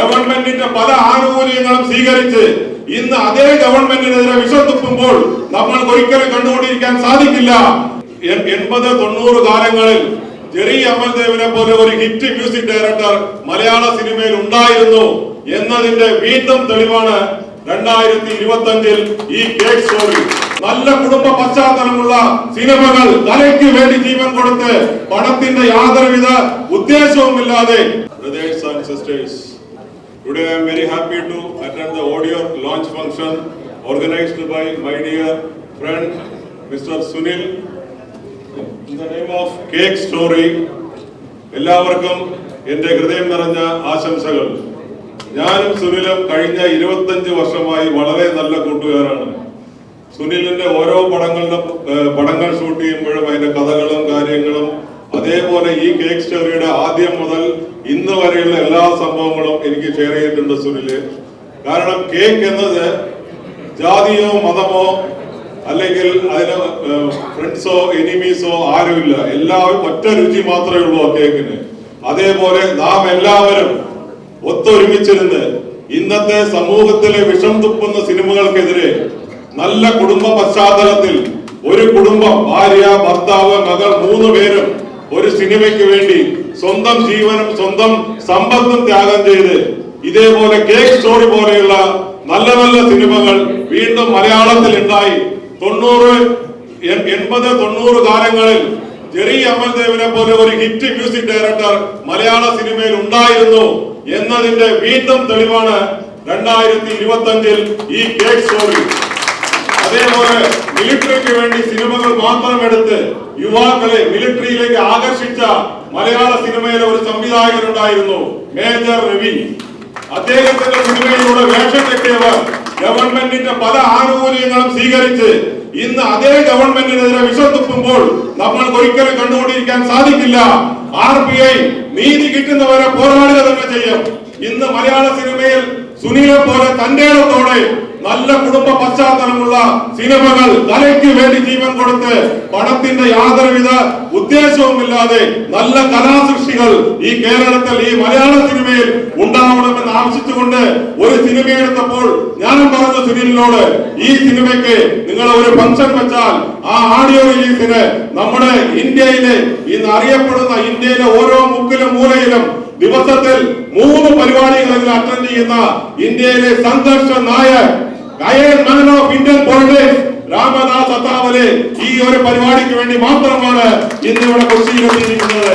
ഗവൺമെന്റിന്റെ പല ആനുകൂല്യങ്ങളും സ്വീകരിച്ച് ഇന്ന് അതേ ഗവൺമെന്റിനെതിരെ വിഷം തുപ്പുമ്പോൾ നമ്മൾ ഒരിക്കലും കണ്ടുകൊണ്ടിരിക്കാൻ സാധിക്കില്ല. എൺപത് തൊണ്ണൂറ് കാലങ്ങളിൽ ജെറി അമൽദേവിനെ പോലെ ഒരു ഹിറ്റ് മ്യൂസിക് ഡയറക്ടർ മലയാള സിനിമയിൽ ഉണ്ടായിരുന്നു എന്നതിന്റെ വീണ്ടും തെളിവാണ് രണ്ടായിരത്തി ഇരുപത്തി അഞ്ചിൽ ഈ കേക്ക് സ്റ്റോറി നല്ല കുടുംബ പശ്ചാത്തലമുള്ള സിനിമകൾ കലയ്ക്ക് വേണ്ടി ജീവൻ കൊടുത്ത് പണത്തിന്റെ യാതൊരുവിധ ഉദ്ദേശവുമില്ലാതെ. Brothers and sisters. Today I am very happy to attend the audio launch function organized by my dear friend Mr. Sunil in the name of Cake Story. എല്ലാവർക്കും എന്റെ ഹൃദയം നിറഞ്ഞ ആശംസകൾ ഞാനും സുനിലും കഴിഞ്ഞ ഇരുപത്തഞ്ച് വർഷമായി വളരെ നല്ല കൂട്ടുകാരാണ് സുനിലിന്റെ ഓരോ പടങ്ങളുടെ പടങ്ങൾ ഷൂട്ട് ചെയ്യുമ്പോഴും അതിന്റെ കഥകളും കാര്യങ്ങളും അതേപോലെ ഈ കേക്ക് സ്റ്റോറിയുടെ ആദ്യം മുതൽ ഇന്ന് വരെയുള്ള എല്ലാ സംഭവങ്ങളും എനിക്ക് ഷെയർ ചെയ്തിട്ടുണ്ട് സുനിൽ. കാരണം കേക്ക് എന്നത് ജാതിയോ മതമോ അല്ലെങ്കിൽ അതിന് ഫ്രണ്ട്സോ എനിമീസോ ആരുമില്ല. എല്ലാവരും ഒറ്റ രുചി മാത്രമേ ഉള്ളൂ ആ കേക്കിന്. അതേപോലെ നാം എല്ലാവരും ഒത്തൊരുമിച്ചിരുന്ന് ഇന്നത്തെ സമൂഹത്തിലെ വിഷം തുപ്പുന്ന സിനിമകൾക്കെതിരെ നല്ല കുടുംബ പശ്ചാത്തലത്തിൽ ഒരു കുടുംബം ഭാര്യ ഭർത്താവ് മകൾ മൂന്ന് പേരും ഒരു സിനിമയ്ക്ക് വേണ്ടി സ്വന്തം ജീവനും സ്വന്തം സമ്പത്തും ത്യാഗം ചെയ്ത് ഇതേപോലെ കേക്ക് സ്റ്റോറി പോലെയുള്ള നല്ല നല്ല സിനിമകൾ വീണ്ടും മലയാളത്തിൽ ഉണ്ടായി. തൊണ്ണൂറ് എൺ- എൺപത് തൊണ്ണൂറ് കാലങ്ങളിൽ ജെറി അമൽദേവിനെ പോലെ ഒരു ഹിറ്റ് മ്യൂസിക് ഡയറക്ടർ മലയാള സിനിമയിൽ ഉണ്ടായിരുന്നു എന്നതിന്റെ വീണ്ടും തെളിവാണ് രണ്ടായിരത്തി ഇരുപത്തി അഞ്ചിൽ ഈ കേക്ക് സ്റ്റോറി. അതേപോലെ മിലിറ്ററിക്ക് വേണ്ടി സിനിമകൾ മാത്രം എടുത്ത് യുവാക്കളെ മിലിറ്ററിയിലേക്ക് ആകർഷിച്ച മലയാള സിനിമയിലെ ഒരു സംവിധായകൻ ഉണ്ടായിരുന്നു മേജർ രവി. അദ്ദേഹത്തിന്റെ സിനിമയിലൂടെ വേഷം കെട്ടിയവർ ഗവൺമെന്റിന്റെ പല ആനുകൂല്യങ്ങളും സ്വീകരിച്ച് ഇന്ന് അതേ ഗവൺമെന്റിനെതിരെ വിഷം തുപ്പുമ്പോൾ നമ്മൾക്ക് ഒരിക്കലും കണ്ടുകൊണ്ടിരിക്കാൻ സാധിക്കില്ല. ആർ ബി ഐ നീതി കിട്ടുന്നവരെ പോരാടുക തന്നെ ചെയ്യും. ഇന്ന് മലയാള സിനിമയിൽ സുനിലെ പോലെ തന്റെ ഇടത്തോടെ നല്ല കുടുംബ പശ്ചാത്തലമുള്ള സിനിമകൾ കലയ്ക്ക് വേണ്ടി ജീവൻ കൊടുത്ത് പണത്തിന്റെ യാതൊരുവിധ ഉദ്ദേശവുമില്ലാതെ നല്ല കലാസൃഷ്ടികൾ ഈ കേരളത്തിൽ ഈ മലയാള സിനിമയിൽ ഉണ്ടാവണമെന്ന് ആവശ്യിച്ചുകൊണ്ട് ഒരു സിനിമ എടുത്തപ്പോൾ ഞാൻ പറഞ്ഞു സുനിലിനോട് ഈ സിനിമയ്ക്ക് നിങ്ങൾ ഒരു ഫംഗ്ഷൻ വെച്ചാൽ ആ ആഡിയോ റിലീസിന് നമ്മുടെ ഇന്ത്യയിലെ ഇന്ന് അറിയപ്പെടുന്ന ഇന്ത്യയിലെ ഓരോ മുക്കിലും മൂലയിലും ദിവസത്തിൽ മൂന്ന് പരിപാടികളിൽ അറ്റൻഡ് ചെയ്യുന്ന ഇന്ത്യയിലെ സംഘർഷ Nayak iron man of Indian politics Ramdas Athawale ഈ ഒരു പരിപാടിക്ക് വേണ്ടി മാത്രമാണ് ഇന്ന് ഇവിടെ കൊച്ചിയിലെത്തിയിരിക്കുന്നത്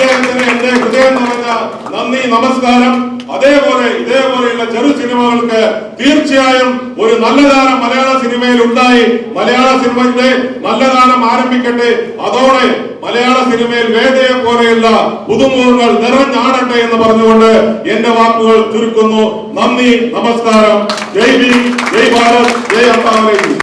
അദ്ദേഹത്തിന് എന്റെ ഹൃദയം നിറഞ്ഞ നന്ദി നമസ്കാരം. അതേപോലെ ഇതേപോലെയുള്ള ചെറു സിനിമകൾക്ക് തീർച്ചയായും ഒരു നല്ല ഗാനം മലയാള സിനിമയിൽ ഉണ്ടായി മലയാള സിനിമയുടെ നല്ല ഗാനം ആരംഭിക്കട്ടെ. അതോടെ മലയാള സിനിമയിൽ വേദയെ പോലെയുള്ള പുതുമുഖങ്ങൾ നിറഞ്ഞാടട്ടെ എന്ന് പറഞ്ഞുകൊണ്ട് എന്റെ വാക്കുകൾ ചുരുക്കുന്നു. നന്ദി നമസ്കാരം. ജയ് ഭീം ജയ് ഭാരത് ജയ് അത്താവലേക്ക്